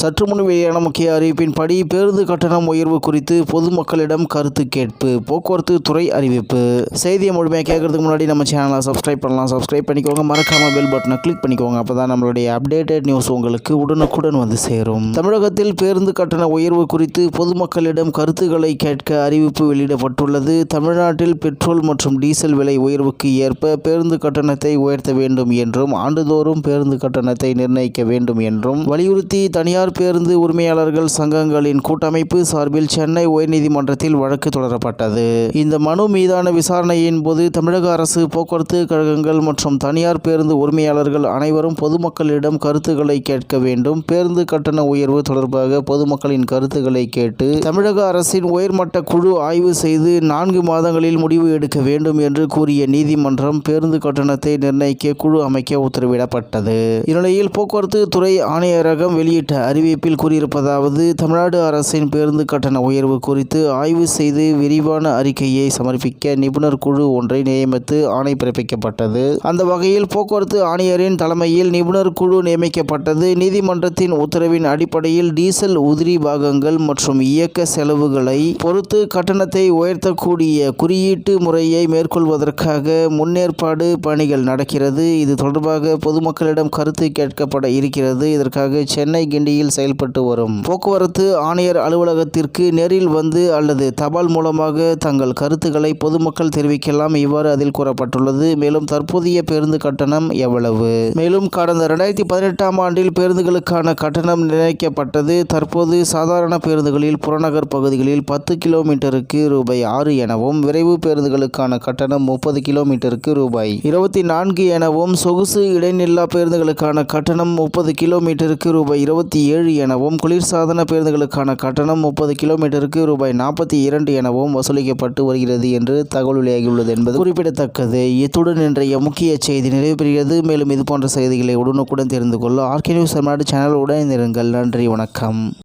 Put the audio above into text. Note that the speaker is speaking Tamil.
சற்று முன் வெளியான முக்கிய அறிவிப்பின்படி பேருந்து கட்டணம் உயர்வு குறித்து பொதுமக்களிடம் கருத்து கேட்பு. போக்குவரத்து துறை அறிவிப்பு. செய்தியை முழுமையாக கேட்கறதுக்கு முன்னாடி நம்ம சேனலை சப்ஸ்கிரைப் பண்ணலாம். சப்ஸ்கிரைப் பண்ணிக்கோங்க. மறக்காம பெல் பட்டனை கிளிக் பண்ணிக்கோங்க. அப்போ தான் நம்மளுடைய அப்டேட்டட் நியூஸ் உங்களுக்கு உடனுக்குடன் வந்து சேரும். தமிழகத்தில் பேருந்து கட்டண உயர்வு குறித்து பொதுமக்களிடம் கருத்துக்களை கேட்க அறிவிப்பு வெளியிடப்பட்டுள்ளது. தமிழ்நாட்டில் பெட்ரோல் மற்றும் டீசல் விலை உயர்வுக்கு ஏற்ப பேருந்து கட்டணத்தை உயர்த்த வேண்டும் என்றும் ஆண்டுதோறும் பேருந்து கட்டணத்தை நிர்ணயிக்க வேண்டும் என்றும் வலியுறுத்தி தனியார் பேருந்து உரிமையாளர்கள் சங்கங்களின் கூட்டமைப்பு சார்பில் சென்னை உயர்நீதிமன்றத்தில் வழக்கு தொடரப்பட்டது. இந்த மனு மீதான விசாரணையின் போது தமிழக அரசு போக்குவரத்து கழகங்கள் மற்றும் தனியார் பேருந்து உரிமையாளர்கள் அனைவரும் பொதுமக்களிடம் கருத்துக்களை கேட்க வேண்டும். பேருந்து கட்டண உயர்வு தொடர்பாக பொதுமக்களின் கருத்துக்களை கேட்டு தமிழக அரசின் உயர்மட்ட குழு ஆய்வு செய்து நான்கு மாதங்களில் முடிவு எடுக்க வேண்டும் என்று கூறிய நீதிமன்றம் பேருந்து கட்டணத்தை நிர்ணயிக்க குழு அமைக்க உத்தரவிடப்பட்டது. இந்நிலையில் போக்குவரத்து துறை ஆணையரகம் வெளியிட்ட அறிவிப்பில் கூறியிருப்பதாவது தமிழ்நாடு அரசின் பேருந்து கட்டண உயர்வு குறித்து ஆய்வு செய்து விரிவான அறிக்கையை சமர்ப்பிக்க நிபுணர் குழு ஒன்றை நியமித்து ஆணை பிறப்பிக்கப்பட்டது. அந்த வகையில் போக்குவரத்து ஆணையரின் தலைமையில் நிபுணர் குழு நியமிக்கப்பட்டது. நீதிமன்றத்தின் உத்தரவின் அடிப்படையில் டீசல் உதிரி பாகங்கள் மற்றும் இயக்க செலவுகளை பொறுத்து கட்டணத்தை உயர்த்தக்கூடிய குறியீட்டு முறையை மேற்கொள்வதற்காக முன்னேற்பாடு பணிகள் நடக்கிறது. இது தொடர்பாக பொதுமக்களிடம் கருத்து கேட்கப்பட இருக்கிறது. இதற்காக சென்னை கிண்டியில் செயல்பட்டு வரும். போக்குவரத்து ஆணையர் அலுவலகத்திற்கு நேரில் வந்து அல்லது தபால் மூலமாக தங்கள் கருத்துக்களை பொதுமக்கள் தெரிவிக்கலாம். இவ்வாறு அதில் கூறப்பட்டுள்ளது. மேலும் தற்போதைய பேருந்து கட்டணம் எவ்வளவு? மேலும் கடந்த ரெண்டாயிரத்தி பதினெட்டாம் ஆண்டில் பேருந்துகளுக்கான கட்டணம் நிர்ணயிக்கப்பட்டது. தற்போது சாதாரண பேருந்துகளில் புறநகர் பகுதிகளில் பத்து கிலோமீட்டருக்கு ரூபாய் ஆறு எனவும் விரைவு பேருந்துகளுக்கான கட்டணம் முப்பது கிலோமீட்டருக்கு ரூபாய் இருபத்தி நான்கு எனவும் சொகுசு இடைநில்லா பேருந்துகளுக்கான கட்டணம் முப்பது கிலோமீட்டருக்கு ரூபாய் இருபத்தி ஏழு ஏழு எனவும் குளிர்சாதன பேருந்துகளுக்கான கட்டணம் முப்பது கிலோமீட்டருக்கு ரூபாய் நாற்பத்தி இரண்டு எனவும் வசூலிக்கப்பட்டு வருகிறது என்று தகவல் வெளியாகியுள்ளது என்பது குறிப்பிடத்தக்கது. இத்துடன் இன்றைய முக்கிய செய்தி நிறைவு பெறுகிறது. மேலும் இதுபோன்ற செய்திகளை உடனுக்குடன் தெரிந்து கொள்ள ஆர்கே நியூஸ் தமிழ்நாடு சேனல் உடனிருங்கள் நன்றி வணக்கம்.